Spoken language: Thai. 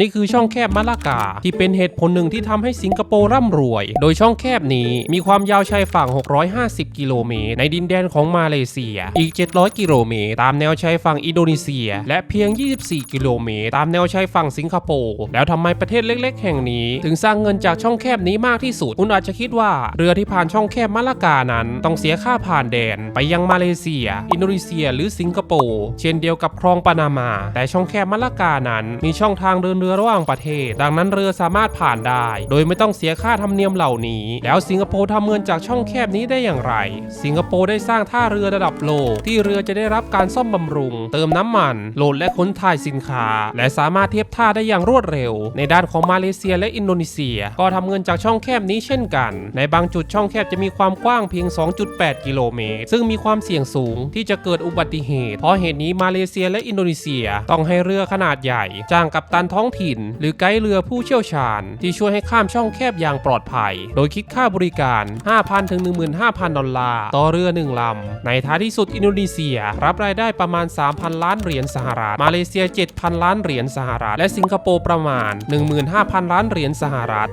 นี่คือช่องแคบมะละกา ที่เป็นเหตุผลหนึ่งที่ทำให้สิงคโปร์ร่ำรวย โดยช่องแคบนี้มีความยาวชายฝั่ง 650 กิโลเมตร ในดินแดนของมาเลเซีย อีก 700 กิโลเมตร ตามแนวชายฝั่งอินโดนีเซีย และเพียง 24 กิโลเมตร ตามแนวชายฝั่งสิงคโปร์ แล้วทำไมประเทศเล็ก ๆ แห่งนี้ ถึงสร้างเงินจากช่องแคบนี้มากที่สุด คุณอาจจะคิดว่าเรือที่ผ่านช่องแคบมะละกานั้น ต้องเสียค่าผ่านแดน ไปยังมาเลเซีย อินโดนีเซีย หรือสิงคโปร์ เช่นเดียวกับคลองปานามา แต่ช่องแคบมะละกานั้น มีช่องทางเดินรือระหว่างประเทศ ดังนั้นเรือสามารถผ่านได้ โดยไม่ต้องเสียค่าธรรมเนียมเหล่านี้ แล้วสิงคโปร์ทำเงินจากช่องแคบนี้ได้อย่างไร สิงคโปร์ได้สร้างท่าเรือระดับโลก ที่เรือจะได้รับการซ่อมบำรุง เติมน้ำมัน โหลดและขนถ่ายสินค้า และสามารถเทียบท่าได้อย่างรวดเร็ว ในด้านของมาเลเซียและอินโดนีเซีย ก็ทำเงินจากช่องแคบนี้เช่นกัน ในบางจุดช่องแคบจะมีความกว้างเพียง 2.8 กิโลเมตร ซึ่งมีความเสี่ยงสูงที่จะเกิดอุบัติเหตุ เพราะเหตุนี้มาเลเซียและอินโดนีเซีย ต้องให้เรือขนาดใหญ่ จ้างกัปตันท้องถิ่น หรือไกด์เรือผู้เชี่ยวชาญ ที่ช่วยให้ข้ามช่องแคบอย่างปลอดภัย โดยคิดค่าบริการ 5,000 ถึง 15,000 ดอลลาร์ ต่อเรือหนึ่งลำ ในท้ายที่สุดอินโดนีเซีย รับรายได้ประมาณ 3,000 ล้านเหรียญสหรัฐ มาเลเซีย 7,000 ล้านเหรียญสหรัฐ และสิงคโปร์ประมาณ 15,000 ล้านเหรียญสหรัฐ